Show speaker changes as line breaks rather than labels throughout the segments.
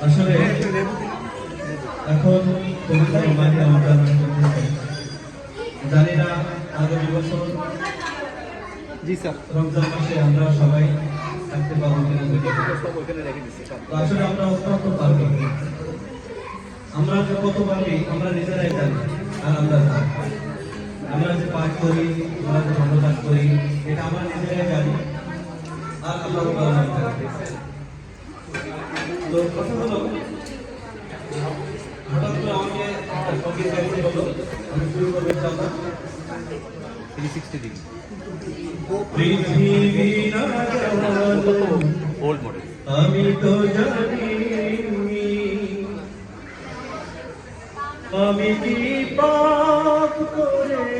আসলে এখন পবিত্র রমজান জানি না আগামী বছর
জি স্যার।
রমজান মাসে আমরা সবাই থাকতে পাবো কিনা তো আসলে আমরা অত্যন্ত পারব আমরা কত পারি আমরা নিজেরাই জানি আর আমরা আমরা যে পাঠ করি আমরা যে ধন্যবাদ করি, এটা আমরা নিজেরাই জানি আর আল্লাহ। তো কথা হলো, হঠাৎ করে আমাকে আমি তো জানি আমি কি পাপ করেছি?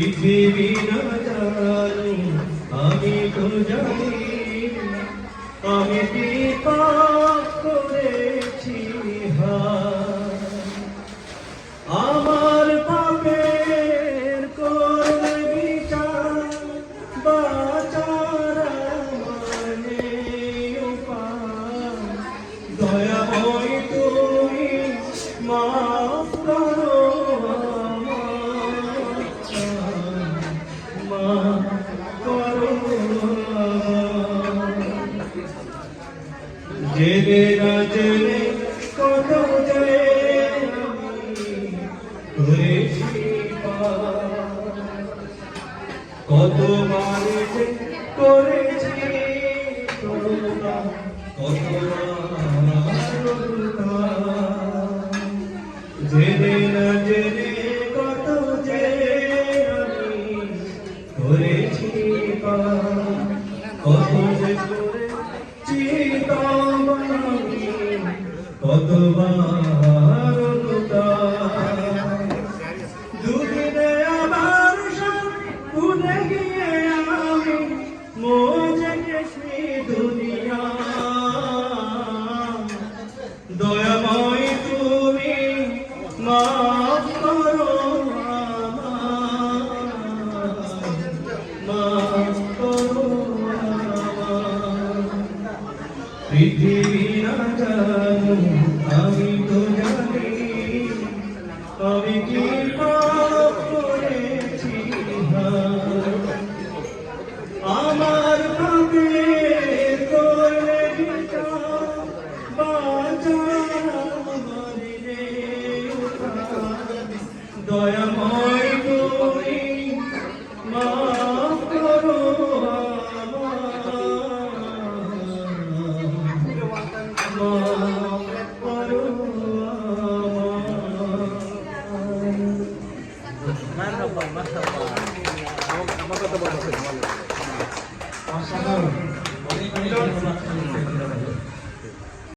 পৃথিবী না জানি আমি তো জানি আমি জেনে না কত যে আমি করেছি কত করেছি কতবার না জানো আমি তো জানি আমি কি অসাধারণ অনেক অনেক